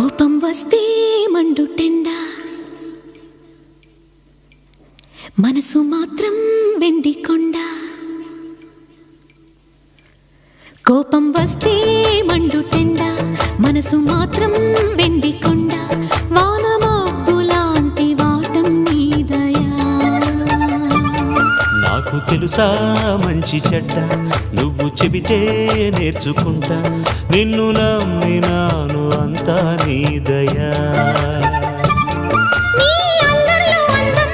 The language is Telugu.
కోపం వస్తే మండుటెండ మనసు మాత్రం వెండి కొండ. కోపం వస్తే మండుటెండ మనసు మాత్రం వెండి కొండ. వానమాపు లాంటి వాటం నీదయా నాకు తెలుసా మంచి చెడ్డ. నువ్వు చెబితే నేర్చుకుంటా. నిన్ను నమ్మినా అంతా నీ దయా. నీ అల్లర్లో అందం,